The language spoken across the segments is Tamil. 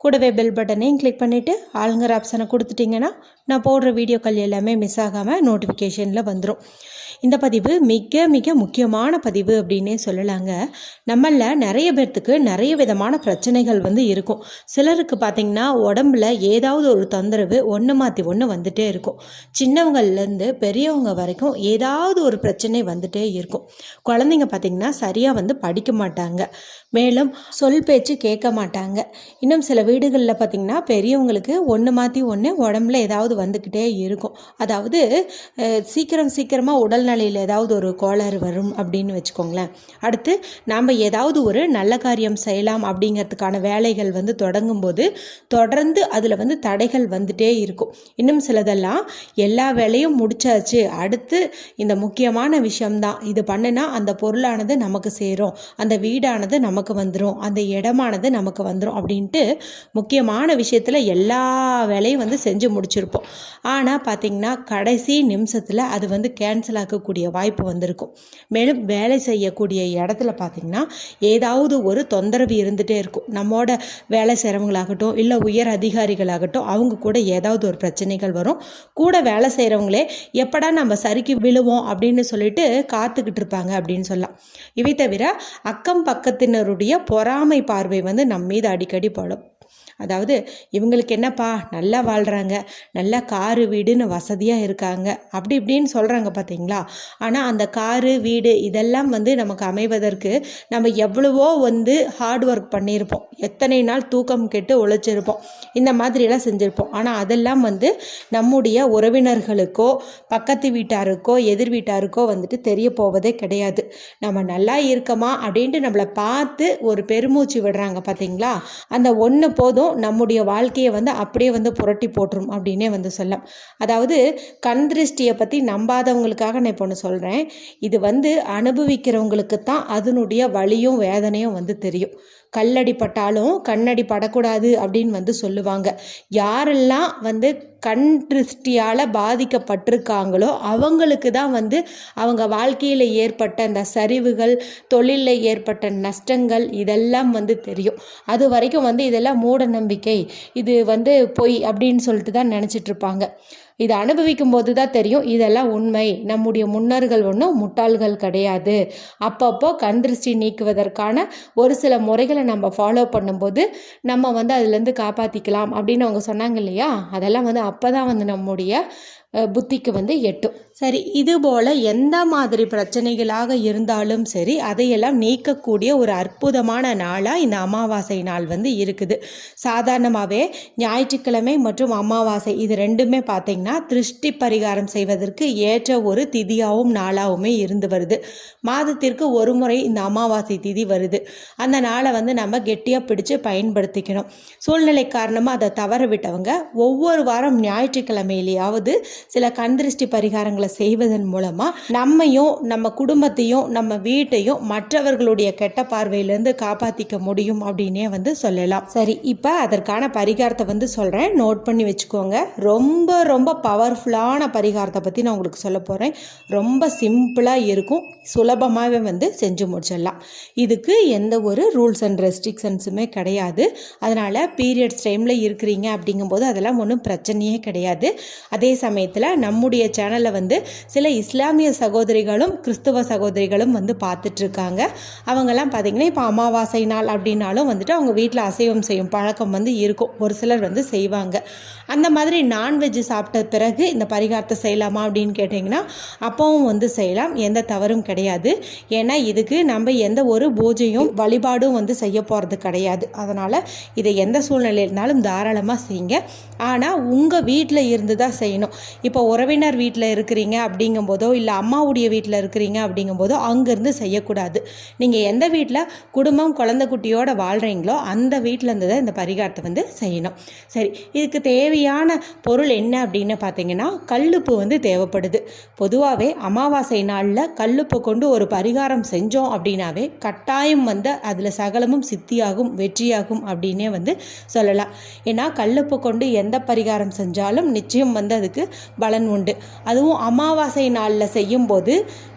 கூடவே பெல் பட்டனையும் கிளிக் பண்ணிவிட்டு ஆளுங்கிற ஆப்ஷனை கொடுத்துட்டிங்கன்னா நான் போடுற வீடியோக்கள் எல்லாமே மிஸ் ஆகாமல் நோட்டிஃபிகேஷனில் வந்துடும் இந்த பதிவு மிக மிக முக்கியமான பதிவு அப்படின்னே சொல்லலாங்க. நம்மள நிறைய பேர்த்துக்கு நிறைய விதமான பிரச்சனைகள் வந்து இருக்கும். சிலருக்கு பார்த்திங்கன்னா உடம்புல ஏதாவது ஒரு தொந்தரவு ஒன்று மாற்றி ஒன்று வந்துட்டே இருக்கும். சின்னவங்கள்லேருந்து பெரியவங்க வரைக்கும் ஏதாவது ஒரு பிரச்சனை வந்துட்டே இருக்கும். குழந்தைங்க பார்த்திங்கன்னா சரியாக வந்து படிக்க மாட்டாங்க. மேலும் சொல் பேச்சு கேட்க மாட்டாங்க. இன்னும் சில வீடுகளில் பார்த்திங்கன்னா பெரியவங்களுக்கு ஒன்று மாற்றி ஒன்று உடம்புல ஏதாவது வந்துக்கிட்டே இருக்கும். அதாவது சீக்கிரம் சீக்கிரமாக உடல்நிலையில் ஏதாவது ஒரு கோளாறு வரும் அப்படின்னு வச்சுக்கோங்களேன். அடுத்து நாம் ஏதாவது ஒரு நல்ல காரியம் செய்யலாம் அப்படிங்கிறதுக்கான வேலைகள் வந்து தொடங்கும்போது தொடர்ந்து அதில் வந்து தடைகள் வந்துட்டே இருக்கும். இன்னும் சிலதெல்லாம் எல்லா வேலையும் முடிச்சாச்சு அடுத்து இந்த முக்கியமான விஷயம்தான். இது பண்ணுனா அந்த பொருளானது நமக்கு சேரும் அந்த வீடானது நமக்கு வந்துடும் அந்த இடமானது நமக்கு வந்துடும் அப்படின்ட்டு முக்கியமான விஷயத்தில் எல்லா வேலையும் வந்து செஞ்சு முடிச்சிருப்போம். ஆனால் பார்த்திங்கன்னா கடைசி நிமிஷத்தில் அது வந்து கேன்சல் ஆக்கக்கூடிய வாய்ப்பு வந்திருக்கும். மேலும் வேலை செய்யக்கூடிய இடத்துல பார்த்திங்கன்னா ஏதாவது ஒரு தொந்தரவு இருந்துகிட்டே இருக்கும். நம்மோட வேலை செய்கிறவங்களாகட்டும் இல்லை உயர் அதிகாரிகளாகட்டும் அவங்க கூட ஏதாவது ஒரு பிரச்சனைகள் வரும். கூட வேலை செய்கிறவங்களே எப்படா நம்ம சரிக்கு விழுவோம்? அப்படின்னு சொல்லிட்டு காத்துக்கிட்டு இருப்பாங்க அப்படின்னு சொல்லலாம். இவை தவிர அக்கம் பக்கத்தினருடைய பொறாமை பார்வை வந்து நம்ம மீது அடிக்கடி படும். அதாவது இவங்களுக்கு என்னப்பா நல்லா வாழ்கிறாங்க நல்லா காரு வீடுன்னு வசதியாக இருக்காங்க. அப்படி இப்படின்னு சொல்கிறாங்க பார்த்தீங்களா ஆனால் அந்த காரு வீடு இதெல்லாம் வந்து நமக்கு அமைவதற்கு நம்ம எவ்வளவோ வந்து ஹார்ட் ஒர்க் பண்ணியிருப்போம். எத்தனை நாள் தூக்கம் கெட்டு உழைச்சிருப்போம். இந்த மாதிரியெல்லாம் செஞ்சுருப்போம். ஆனால் அதெல்லாம் வந்து நம்முடைய உறவினர்களுக்கோ பக்கத்து வீட்டாருக்கோ எதிர் வீட்டாருக்கோ வந்துட்டு தெரிய போவதே கிடையாது. நம்ம நல்லா இருக்கமா அப்படின்ட்டு நம்மளை பார்த்து ஒரு பெருமூச்சு விடுறாங்க பார்த்தீங்களா அந்த ஒன்று போதும் நம்முடைய வாழ்க்கையை வந்து அப்படியே வந்து புரட்டி போட்டுரும் அப்படின்னே வந்து சொல்லலாம். அதாவது கண் திருஷ்டியை பற்றி நம்பாதவங்களுக்காக நான் இப்போ ஒன்று சொல்கிறேன் இது வந்து அனுபவிக்கிறவங்களுக்கு தான் அதனுடைய வலியும் வேதனையும் வந்து தெரியும். கல்லடி பட்டாலும் கண்ணடி படக்கூடாது அப்படின்னு வந்து சொல்லுவாங்க. யாரெல்லாம் வந்து கண் திருஷ்டியால் பாதிக்கப்பட்டிருக்காங்களோ அவங்களுக்கு தான் வந்து அவங்க வாழ்க்கையில் ஏற்பட்ட அந்த சரிவுகள் தொழிலில் ஏற்பட்ட நஷ்டங்கள் இதெல்லாம் வந்து தெரியும். அது வரைக்கும் வந்து இதெல்லாம் மூட நம்பிக்கை. இது வந்து பொய் அப்படின்னு சொல்லிட்டு தான் நினச்சிட்டு இருப்பாங்க. இதை அனுபவிக்கும் போது தான் தெரியும் இதெல்லாம் உண்மை. நம்முடைய முன்னோர்கள் ஒன்றும் முட்டாள்கள் கிடையாது. அப்பப்போ கண் திருஷ்டி நீக்குவதற்கான ஒரு சில முறைகளை நம்ம ஃபாலோ பண்ணும்போது நம்ம வந்து அதுலேருந்து காப்பாற்றிக்கலாம் அப்படின்னு அவங்க சொன்னாங்க இல்லையா? அதெல்லாம் வந்து அப்போ தான் வந்து நம்முடைய புத்திக்கு வந்து எட்டும். சரி இது போல் எந்த மாதிரி பிரச்சனைகளாக இருந்தாலும் சரி அதையெல்லாம் நீக்கக்கூடிய ஒரு அற்புதமான நாளாக இந்த அமாவாசை நாள் வந்து இருக்குது. சாதாரணமாகவே ஞாயிற்றுக்கிழமை மற்றும் அமாவாசை இது ரெண்டுமே பார்த்திங்கன்னா திருஷ்டி பரிகாரம் செய்வதற்கு ஏற்ற ஒரு திதியாகவும் நாளாகவுமே இருந்து வருது. மாதத்திற்கு ஒரு முறை இந்த அமாவாசை திதி வருது. அந்த நாளை வந்து நம்ம கெட்டியாக பிடிச்சு பயன்படுத்திக்கணும். சூழ்நிலை காரணமாக அதை தவற விட்டவங்க ஒவ்வொரு வாரம் ஞாயிற்றுக்கிழமையிலேயாவது சில கண் திருஷ்டி பரிகாரங்களை செய்வதன் மூலமாக நம்மையும் நம்ம குடும்பத்தையும் நம்ம வீட்டையும் மற்றவர்களுடைய கெட்ட பார்வையிலேருந்து காப்பாற்றிக்க முடியும் அப்படின்னே வந்து சொல்லலாம். சரி இப்போ அதற்கான பரிகாரத்தை வந்து சொல்கிறேன் நோட் பண்ணி வச்சுக்கோங்க. ரொம்ப ரொம்ப பவர்ஃபுல்லான பரிகாரத்தை பற்றி நான் உங்களுக்கு சொல்ல போகிறேன் ரொம்ப சிம்பிளாக இருக்கும். சுலபமாகவே வந்து செஞ்சு முடிச்சிடலாம். இதுக்கு எந்த ஒரு ரூல்ஸ் அண்ட் ரெஸ்ட்ரிக்ஷன்ஸுமே கிடையாது. அதனால் பீரியட்ஸ் டைமில் இருக்கிறீங்க அப்படிங்கும்போது அதெல்லாம் ஒன்றும் பிரச்சனையே கிடையாது. அதே சமயத்தில் நம்முடைய சேனலை வந்து சில இஸ்லாமிய சகோதரிகளும் கிறிஸ்துவ சகோதரிகளும் வந்து பார்த்துட்ருக்காங்க. அவங்கெல்லாம் பார்த்திங்கன்னா இப்போ அமாவாசை நாள் அப்படின்னாலும் வந்துட்டு அவங்க வீட்டில் அசைவம் செய்யும் பழக்கம் வந்து இருக்கும். ஒரு சிலர் வந்து செய்வாங்க. அந்த மாதிரி நான்வெஜ் சாப்பிட்ட பிறகு இந்த பரிகாரத்தை செய்யலாமா அப்படின்னு கேட்டிங்கன்னா அப்பவும் வந்து செய்யலாம். எந்த தவறும் கிடையாது. ஏன்னா இதுக்கு நம்ம எந்த ஒரு பூஜையும் வழிபாடும் வந்து செய்ய போகிறது கிடையாது. அதனால் இதை எந்த சூழ்நிலை இருந்தாலும் தாராளமாக செய்யுங்க. ஆனால் உங்கள் வீட்டில் இருந்து தான் செய்யணும். இப்போ உறவினர் வீட்டில் இருக்கிறீங்க அப்படிங்கும்போதோ இல்லை அம்மாவுடைய வீட்டில் இருக்கிறீங்க அப்படிங்கும்போதோ அங்கேருந்து செய்யக்கூடாது. நீங்கள் எந்த வீட்டில் குடும்பம் குழந்தை குட்டியோட வாழ்கிறீங்களோ அந்த வீட்டில் இருந்து தான் இந்த பரிகாரத்தை வந்து செய்யணும். சரி இதுக்கு தேவையான பொருள் என்ன அப்படின்னு பார்த்தீங்கன்னா கல்லுப்பு வந்து தேவைப்படுது. பொதுவாகவே அமாவாசை நாளில் கல்லுப்பு கொண்டு ஒரு பரிகாரம் செஞ்சோம் அப்படின்னாவே கட்டாயம் வந்து அதில் சகலமும் சித்தியாகும் வெற்றியாகும் அப்படின்னே வந்து சொல்லலாம். ஏன்னா கல்லுப்பு கொண்டு எந்த பரிகாரம் செஞ்சாலும் நிச்சயம் வந்து அதுக்கு பலன் உண்டு. அதுவும் அமாவாசை நாளில் செய்யும்போது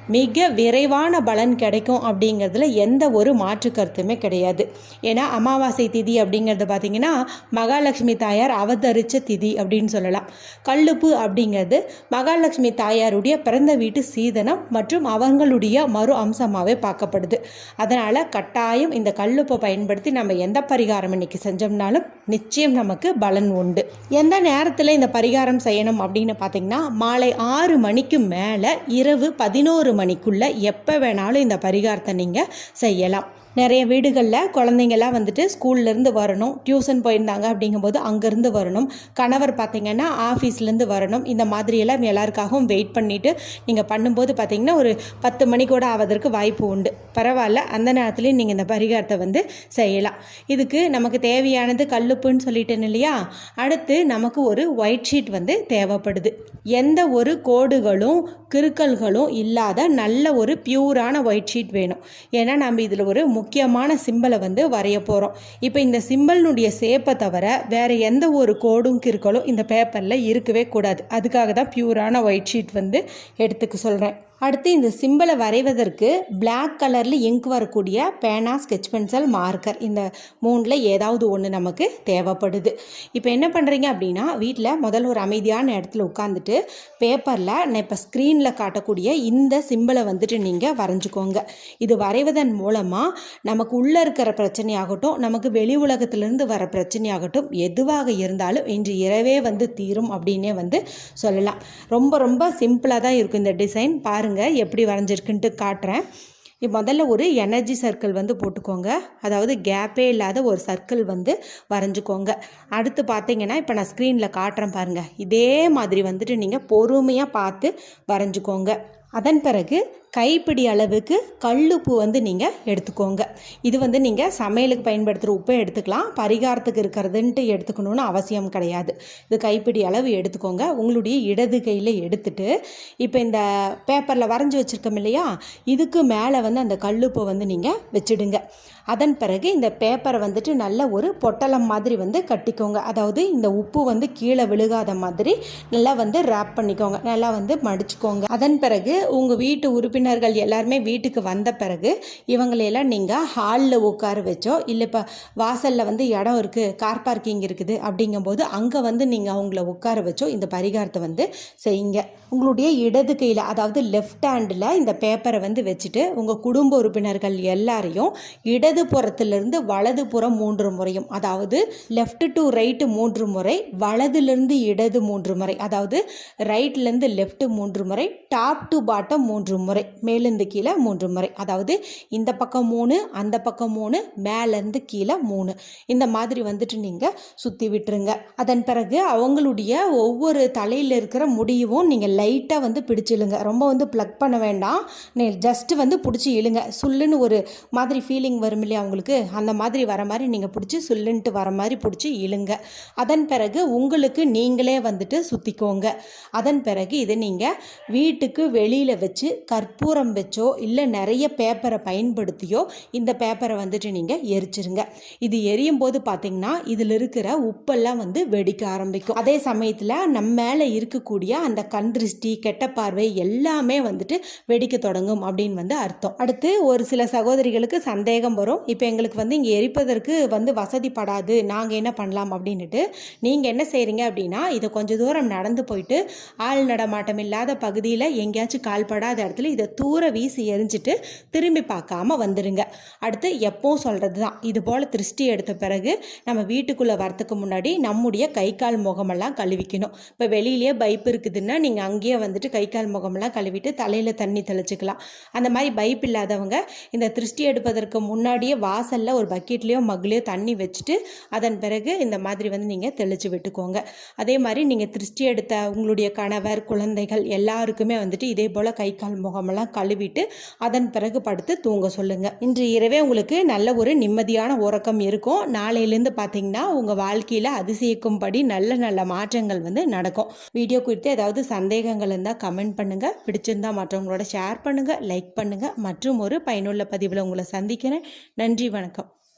மிக விரைவான பலன் கிடைக்கும் அப்படிங்கிறதுல எந்த ஒரு மாற்று கருத்துமே கிடையாது. ஏன்னா அமாவாசை திதி அப்படிங்கிறது பார்த்திங்கன்னா மகாலட்சுமி தாயார் அவதரித்த திதி அப்படின்னு சொல்லலாம். கல்லுப்பு அப்படிங்கிறது மகாலட்சுமி தாயாருடைய பிறந்த வீட்டு சீதனம் மற்றும் அவங்களுடைய மறு அம்சமாகவே பார்க்கப்படுது. அதனால் கட்டாயம் இந்த கல்லுப்பை பயன்படுத்தி நம்ம எந்த பரிகாரம் இன்னைக்கு செஞ்சோம்னாலும் நிச்சயம் நமக்கு பலன் உண்டு. எந்த நேரத்தில் இந்த பரிகாரம் செய்யணும் அப்படின்னு பார்த்தீங்கன்னா மாலை ஆறு மணிக்கு மேலே இரவு பதினோரு மணிக்குள்ளே எப்போ வேணாலும் இந்த பரிகாரத்தை நீங்கள் செய்யலாம். நிறைய வீடுகளில் குழந்தைங்கள்லாம் வந்துட்டு ஸ்கூல்லேருந்து வரணும் டியூஷன் போயிருந்தாங்க அப்படிங்கும்போது அங்கேருந்து வரணும். கணவர் பார்த்திங்கன்னா ஆஃபீஸ்லேருந்து வரணும். இந்த மாதிரியெல்லாம் எல்லாருக்காகவும் வெயிட் பண்ணிவிட்டு நீங்கள் பண்ணும்போது பார்த்திங்கன்னா ஒரு பத்து மணி கூட ஆவதற்கு வாய்ப்பு உண்டு. பரவாயில்ல அந்த நேரத்துலையும் நீங்கள் இந்த பரிகாரத்தை வந்து செய்யலாம். இதுக்கு நமக்கு தேவையானது கல்லுப்புன்னு சொல்லிட்டேன் இல்லையா? அடுத்து நமக்கு ஒரு ஒயிட் ஷீட் வந்து தேவைப்படுது. எந்த ஒரு கோடுகளும் கிருக்கல்களும் இல்லாத நல்ல ஒரு பியூரான ஒயிட் ஷீட் வேணும். ஏன்னா நம்ம இதில் ஒரு முக்கியமான சிம்பிளை வந்து வரைய போகிறோம் இப்போ இந்த சிம்பிள்னுடைய சேப்பை தவிர வேறு எந்த ஒரு கோடும் கிறுக்கலும் இந்த பேப்பரில் இருக்கவே கூடாது. அதுக்காக தான் பியூரான ஒயிட் ஷீட் வந்து எடுத்துக்க சொல்கிறேன் அடுத்து இந்த சிம்பிளை வரைவதற்கு பிளாக் கலரில் இங்க் வரக்கூடிய பேனா ஸ்கெச் பென்சில் மார்க்கர் இந்த மூணில் ஏதாவது ஒன்று நமக்கு தேவைப்படுது. இப்போ என்ன பண்ணுறீங்க அப்படின்னா வீட்டில் முதல்ல ஒரு அமைதியான இடத்துல உட்காந்துட்டு பேப்பரில் நான் இப்போ ஸ்க்ரீனில் காட்டக்கூடிய இந்த சிம்பிளை வந்துட்டு நீங்கள் வரைஞ்சிக்கோங்க. இது வரைவதன் மூலமாக நமக்கு உள்ளே இருக்கிற பிரச்சனையாகட்டும் நமக்கு வெளி உலகத்திலிருந்து வர பிரச்சனையாகட்டும் எதுவாக இருந்தாலும் இன்று இரவே வந்து தீரும் அப்படின்னே வந்து சொல்லலாம். ரொம்ப ரொம்ப சிம்பிளாக தான் இருக்கும் இந்த டிசைன் பாருங்கள் எப்படி வரைஞ்சிருக்குன்ட்டு காட்டுறேன். இப்போ முதல்ல ஒரு எனர்ஜி சர்க்கிள் வந்து போட்டுக்கோங்க. அதாவது கேப்பே இல்லாத ஒரு சர்க்கிள் வந்து வரைஞ்சிக்கோங்க. அடுத்து பார்த்தீங்கன்னா இப்போ நான் ஸ்க்ரீனில் காட்டுறேன் பாருங்கள் இதே மாதிரி வந்துட்டு நீங்கள் பொறுமையாக பார்த்து வரைஞ்சிக்கோங்க. அதன் பிறகு கைப்பிடி அளவுக்கு கல்லுப்பு வந்து நீங்கள் எடுத்துக்கோங்க. இது வந்து நீங்கள் சமையலுக்கு பயன்படுத்துகிற உப்பை எடுத்துக்கலாம். பரிகாரத்துக்கு இருக்கிறதுன்ட்டு எடுத்துக்கணும்னு அவசியம் கிடையாது. இது கைப்பிடி அளவு எடுத்துக்கோங்க. உங்களுடைய இடது கையில் எடுத்துட்டு இப்போ இந்த பேப்பரில் வரைஞ்சி வச்சுருக்கோம் இல்லையா? இதுக்கு மேலே வந்து அந்த கல்லுப்பை வந்து நீங்கள் வச்சுடுங்க. அதன் பிறகு இந்த பேப்பரை வந்துட்டு நல்ல ஒரு பொட்டலம் மாதிரி வந்து கட்டிக்கோங்க. அதாவது இந்த உப்பு வந்து கீழே விழுகாத மாதிரி நல்லா வந்து ரேப் பண்ணிக்கோங்க. நல்லா வந்து மடிச்சுக்கோங்க. அதன் பிறகு உங்கள் வீட்டு உறுப்பினர் உறுப்பினர்கள் எல்லாருமே வீட்டுக்கு வந்த பிறகு இவங்களையெல்லாம் நீங்கள் ஹாலில் உட்கார வச்சோ இல்லை இப்போ வாசலில் வந்து இடம் இருக்குது கார் பார்க்கிங் இருக்குது அப்படிங்கும்போது அங்கே வந்து நீங்கள் அவங்கள உட்கார வச்சோ இந்த பரிகாரத்தை வந்து செய்யுங்க. உங்களுடைய இடது கையில் அதாவது லெஃப்ட் ஹேண்டில் இந்த பேப்பரை வந்து வச்சுட்டு உங்கள் குடும்ப உறுப்பினர்கள் எல்லாரையும் இடது புறத்திலிருந்து வலது புறம் மூன்று முறையும் அதாவது லெஃப்ட் டு ரைட்டு மூன்று முறை வலதுலேருந்து இடது மூன்று முறை அதாவது ரைட்லேருந்து லெஃப்ட் மூன்று முறை டாப் டு பாட்டம் மூன்று முறை மேலேருந்து கீழே மூன்று முறை. அதாவது இந்த பக்கம் மூணு அந்த பக்கம் மூணு மேலேருந்து கீழே மூணு. இந்த மாதிரி வந்துட்டு நீங்கள் சுற்றி விட்டுருங்க. அதன் பிறகு அவங்களுடைய ஒவ்வொரு தலையில் இருக்கிற முடியவும் நீங்கள் லைட்டாக வந்து பிடிச்சிழுங்க ரொம்ப வந்து ப்ளக் பண்ண வேண்டாம். நீ ஜஸ்ட்டு வந்து பிடிச்சி இழுங்க. சுல்லுன்னு ஒரு மாதிரி ஃபீலிங் வரும் இல்லையா உங்களுக்கு? அந்த மாதிரி வர மாதிரி நீங்கள் பிடிச்சி சுல்லுன்ட்டு வர மாதிரி பிடிச்சி இழுங்க. அதன் பிறகு உங்களுக்கு நீங்களே வந்துட்டு சுற்றிக்கோங்க அதன் பிறகு இதை நீங்கள் வீட்டுக்கு வெளியில் வச்சு கற்பூரம் வச்சோ இல்லை நிறைய பேப்பரை பயன்படுத்தியோ இந்த பேப்பரை வந்துட்டு நீங்கள் எரிச்சிருங்க. இது எரியும் போது பார்த்தீங்கன்னா இதில் இருக்கிற உப்பெல்லாம் வந்து வெடிக்க ஆரம்பிக்கும். அதே சமயத்தில் நம்ம மேலே இருக்கக்கூடிய அந்த கண் திருஷ்டி கெட்ட பார்வை எல்லாமே வந்துட்டு வெடிக்க தொடங்கும் அப்படின்னு வந்து அர்த்தம். அடுத்து ஒரு சில சகோதரிகளுக்கு சந்தேகம் வரும். இப்போ எங்களுக்கு வந்து இங்கே எரிப்பதற்கு வந்து வசதிப்படாது நாங்கள் என்ன பண்ணலாம் அப்படின்ட்டு நீங்கள் என்ன செய்கிறீங்க அப்படின்னா இதை கொஞ்சம் தூரம் நடந்து போயிட்டு ஆள் நடமாட்டம் இல்லாத பகுதியில் எங்கேயாச்சும் கால்படாத இடத்துல இதை தூர வீசி எரிஞ்சிட்டு திரும்பி பார்க்காம வந்துடுங்க அடுத்து எப்பவும் சொல்கிறது தான் இது போல் திருஷ்டி எடுத்த பிறகு நம்ம வீட்டுக்குள்ளே வரத்துக்கு முன்னாடி நம்முடைய கை கால் முகமெல்லாம் கழுவிக்கணும். இப்போ வெளியிலேயே பைப் இருக்குதுன்னா நீங்கள் அங்கேயே வந்துட்டு கை கால் முகமெல்லாம் கழுவிட்டு தலையில் தண்ணி தெளிச்சுக்கலாம். அந்த மாதிரி பைப் இல்லாதவங்க இந்த திருஷ்டி எடுப்பதற்கு முன்னாடியே வாசலில் ஒரு பக்கெட்லேயோ மக்லேயோ தண்ணி வச்சுட்டு அதன் பிறகு இந்த மாதிரி வந்து நீங்கள் தெளித்து விட்டுக்கோங்க. அதே மாதிரி நீங்கள் திருஷ்டி எடுத்த உங்களுடைய கணவர் குழந்தைகள் எல்லாருக்குமே வந்துட்டு இதே போல் கை கால் முகமெல்லாம் முகமெல்லாம் கழுவிட்டு அதன் பிறகு படுத்து தூங்க சொல்லுங்கள் இன்று இரவே உங்களுக்கு நல்ல ஒரு நிம்மதியான உறக்கம் இருக்கும். நாளையிலேருந்து பார்த்தீங்கன்னா உங்கள் வாழ்க்கையில் அதிசயிக்கும்படி நல்ல நல்ல மாற்றங்கள் வந்து நடக்கும். வீடியோ குறித்து ஏதாவது சந்தேகங்கள் இருந்தால் கமெண்ட் பண்ணுங்கள் பிடிச்சிருந்தா மற்றவங்களோட ஷேர் பண்ணுங்கள் லைக் பண்ணுங்கள் மற்றும் ஒரு பயனுள்ள பதிவில் உங்களை சந்திக்கிறேன். நன்றி வணக்கம்.